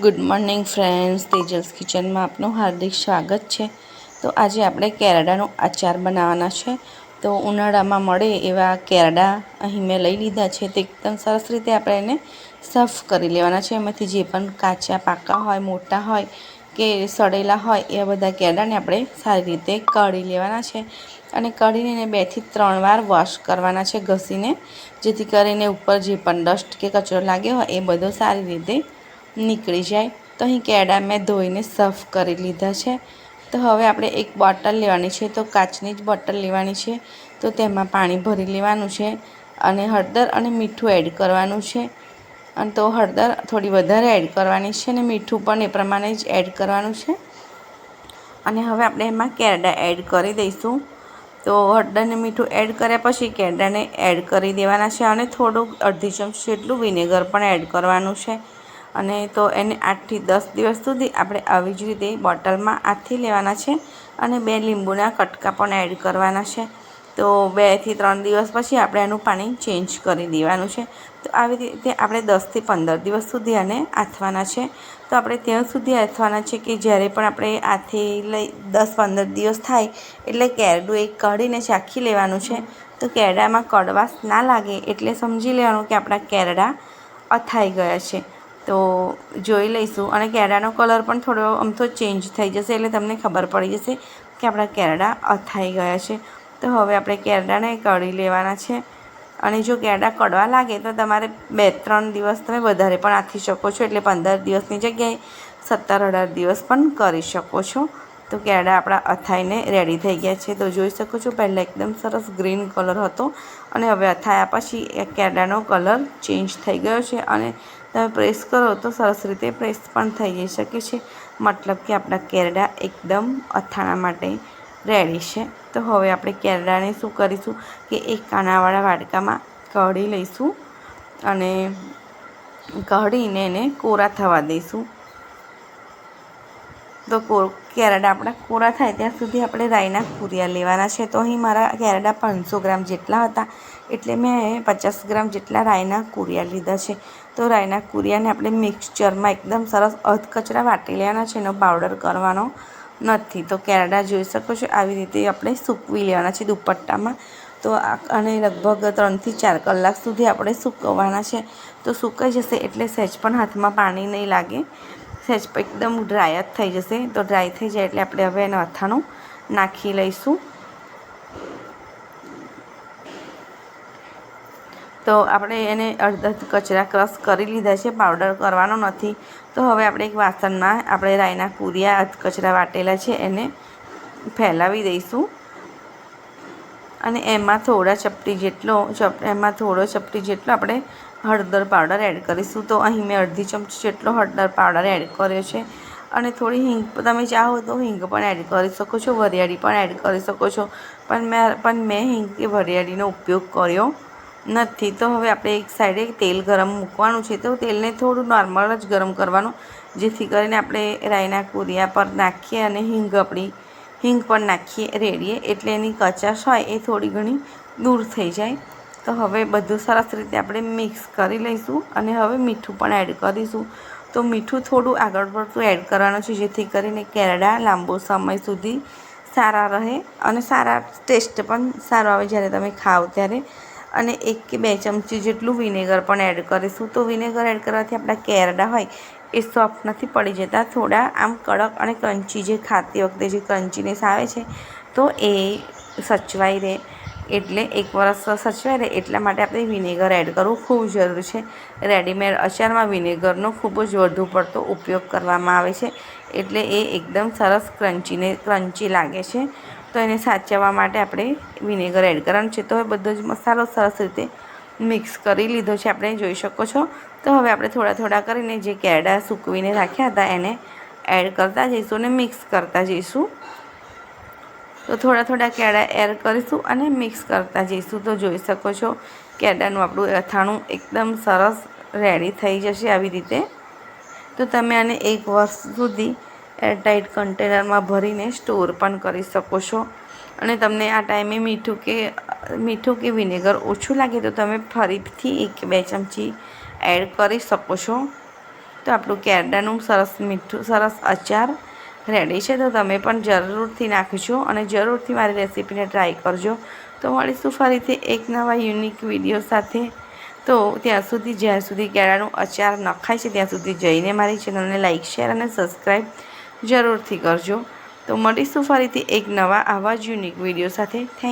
Good morning friends, Tejas કિચનમાં આપનું હાર્દિક સ્વાગત છે. તો આજે આપણે કેરડાનો આચાર બનાવવાના છે. તો ઉનાળામાં મળે એવા કેરડા અહીં મેં લઈ લીધા છે. તે એકદમ સરસ રીતે આપણે એને સાફ કરી લેવાના છે. એમાંથી જે પણ કાચા પાકા હોય, મોટા હોય કે સડેલા હોય, એવા બધા કેરડાને આપણે સારી રીતે કાઢી લેવાના છે. અને કાઢીને એને બેથી ત્રણ વાર વોશ કરવાના છે ઘસીને. જેથી કરીને ઉપર જે પણ ડસ્ટ કે કચરો લાગ્યો હોય, એ બધો સારી રીતે નીકળી જાય. તો અહીં કેળા મેં ધોઈને સફ કરી લીધા છે. તો હવે આપણે એક બોટલ લેવાની છે. તો કાચની જ બોટલ લેવાની છે. તો તેમાં પાણી ભરી લેવાનું છે અને હળદર અને મીઠું એડ કરવાનું છે. અને તો હળદર થોડી વધારે એડ કરવાની છે અને મીઠું પણ એ પ્રમાણે જ એડ કરવાનું છે. અને હવે આપણે એમાં કેરડા એડ કરી દઈશું. તો હળદરને મીઠું એડ કર્યા પછી કેરડાને એડ કરી દેવાના છે અને થોડુંક અડધી ચમચી જેટલું વિનેગર પણ એડ કરવાનું છે. અને તો એને આઠથી દસ દિવસ સુધી આપણે આવી જ રીતે બોટલમાં આથી લેવાના છે અને બે લીંબુના કટકા પણ એડ કરવાના છે. તો બેથી ત્રણ દિવસ પછી આપણે એનું પાણી ચેન્જ કરી દેવાનું છે. તો આવી રીતે આપણે દસથી પંદર દિવસ સુધી આને આથવાના છે. તો આપણે ત્યાં સુધી આથવાના છે કે જ્યારે પણ આપણે આથી લઈ દસ પંદર દિવસ થાય એટલે કેરડું એક કાઢીને ચાખી લેવાનું છે. તો કેરડામાં કડવાશ ના લાગે એટલે સમજી લેવાનું કે આપણા કેરડા અથાઈ ગયા છે. તો જોઈ લઈશું. અને કેરાનો કલર પણ થોડો અમથો ચેન્જ થઈ જશે એટલે તમને ખબર પડી જશે કે આપણા કેરડા અથાઈ ગયા છે. તો હવે આપણે કેરડાને કળી લેવાના છે. અને જો કેરડા કડવા લાગે તો તમારે બે ત્રણ દિવસ તમે વધારે પણ આથી શકો છો. એટલે પંદર દિવસની જગ્યાએ સત્તર અઢાર દિવસ પણ કરી શકો છો. તો કેરડા આપણા અથાઈને રેડી થઈ ગયા છે. તો જોઈ શકો છો પહેલાં એકદમ સરસ ગ્રીન કલર હતો. અને હવે અથાયા પછી કેરડાનો કલર ચેન્જ થઈ ગયો છે. અને તમે પ્રેસ કરો તો સરસ રીતે પ્રેસ પણ થઈ જઈ શકે છે. મતલબ કે આપણા કેરડા એકદમ અથાણા માટે રેડી છે. તો હવે આપણે કેરડાને શું કરીશું કે એક કાનાવાળા વાડકામાં કઢી લઈશું અને કઢીને એને કોરા થવા દઈશું. તો કેરડા આપણા કોરા થાય ત્યાં સુધી આપણે રાઈના કુરિયા લેવાના છે. તો અહીં મારા કેરડા પાંચસો ગ્રામ જેટલા હતા. એટલે મેં પચાસ ગ્રામ જેટલા રાયના કુરિયા લીધા છે. તો રાયના કુરિયાને આપણે મિક્સચરમાં એકદમ સરસ અધકચરા વાટી લેવાના છે, એનો પાવડર કરવાનો નથી. તો કેરડા જોઈ શકો છો, આવી રીતે આપણે સૂકવી લેવાના છે દુપટ્ટામાં. તો અને લગભગ ત્રણથી ચાર કલાક સુધી આપણે સૂકવવાના છે. તો સુકાઈ જશે એટલે સહેજ પણ હાથમાં પાણી નહીં લાગે. સહેજ એકદમ ડ્રાય જ થઈ જશે. તો ડ્રાય થઈ જાય એટલે આપણે હવે એને અથાણું નાખી લઈશું. તો આપણે એને અડધા કચરા ક્રશ કરી લીધા છે, પાવડર કરવાનો નથી. તો હવે આપણે એક વાસણમાં આપણે રાઈના અધ કચરા વાટેલા છે, એને ફેલાવી દઈશું. અને એમાં થોડા ચપટી જેટલો એમાં થોડો ચપટી જેટલો આપણે હળદર પાવડર એડ કરીશું. તો અહીં મેં અડધી ચમચી જેટલો હળદર પાવડર એડ કર્યો છે. અને થોડી હિંગ, તમે ચાહો તો હિંગ પણ એડ કરી શકો છો, વરિયાળી પણ એડ કરી શકો છો. પણ મેં પણ મેં હિંગ કે વરિયાળીનો ઉપયોગ કર્યો. નથી. તો હવે આપણે એક સાઈડે તેલ ગરમ મૂકવાનું છે. તો તેલને થોડું નોર્મલ જ ગરમ કરવાનું, જેથી કરીને આપણે રાઈના કુરિયા પર નાખીએ અને હિંગ આપણી, હિંગ પણ નાખીએ, રેડીએ. એટલે એની કચાશ હોય એ થોડી ઘણી દૂર થઈ જાય. તો હવે બધું સરસ રીતે આપણે મિક્સ કરી લઈશું અને હવે મીઠું પણ એડ કરીશું તો મીઠું થોડું આગળ પડતું એડ કરવાનું છે, જેથી કરીને કેરડા લાંબો સમય સુધી સારા રહે અને સારા ટેસ્ટ પણ સારો આવે. જ્યારે તમે ખાઓ ત્યારે અને એક કે બે ચમચી જેટલું વિનેગર પણ એડ કરીશું. તો વિનેગર એડ કરવાથી આપણા કેરડા હોય એ સોફ્ટ નથી પડી જતા. થોડા આમ કડક અને ક્રંચી જે ખાતી વખતે જે ક્રંચીનેસ આવે છે, તો એ સચવાઈ રહે. એટલે એક વરસ સચવાઈ રહે એટલા માટે આપણે વિનેગર એડ કરવું ખૂબ જરૂરી છે. રેડીમેડ અચારમાં વિનેગરનો ખૂબ જ વધુ પડતો ઉપયોગ કરવામાં આવે છે. એટલે એ એકદમ સરસ ક્રંચીને ક્રંચી લાગે છે. તો એને સાચવવા માટે આપણે વિનેગર એડ કરવાનું છે. તો હવે બધો જ મસાલો સરસ રીતે મિક્સ કરી લીધો છે. આપણે જોઈ શકો છો. તો હવે આપણે થોડા થોડા કરીને જે કેરડા સૂકવીને રાખ્યા હતા એને એડ કરતા જઈશું અને મિક્સ કરતા જઈશું. તો થોડા થોડા કેળા એડ કરીશું અને મિક્સ કરતા જઈશું. તો જોઈ શકો છો કેળાનું આપણું અથાણું એકદમ સરસ રેડી થઈ જશે આવી રીતે. તો તમે આને એક વર્ષ સુધી એરટાઇટ કન્ટેનરમાં ભરીને સ્ટોર પણ કરી શકો છો. અને તમને આ ટાઈમે મીઠું કે મીઠું કે વિનેગર ઓછું લાગે તો તમે ફરીથી એક બે ચમચી એડ કરી શકો છો. તો આપણું કેરડાનું સરસ મીઠું, સરસ અચાર રેડી છે તો તમે પણ જરૂરથી નાખજો અને જરૂરથી મારી રેસીપીને ટ્રાય કરજો. તો મળીશું ફરીથી એક નવા યુનિક વીડિયો સાથે. તો ત્યાં સુધી જ્યાં સુધી કેળાનું અચાર નખાય છે ત્યાં સુધી જઈને મારી ચેનલને લાઇક શેર અને સબસ્ક્રાઈબ જરૂરથી કરજો. તો મળીશું ફરીથી એક નવા આવા જ યુનિક વીડિયો સાથે. થેન્ક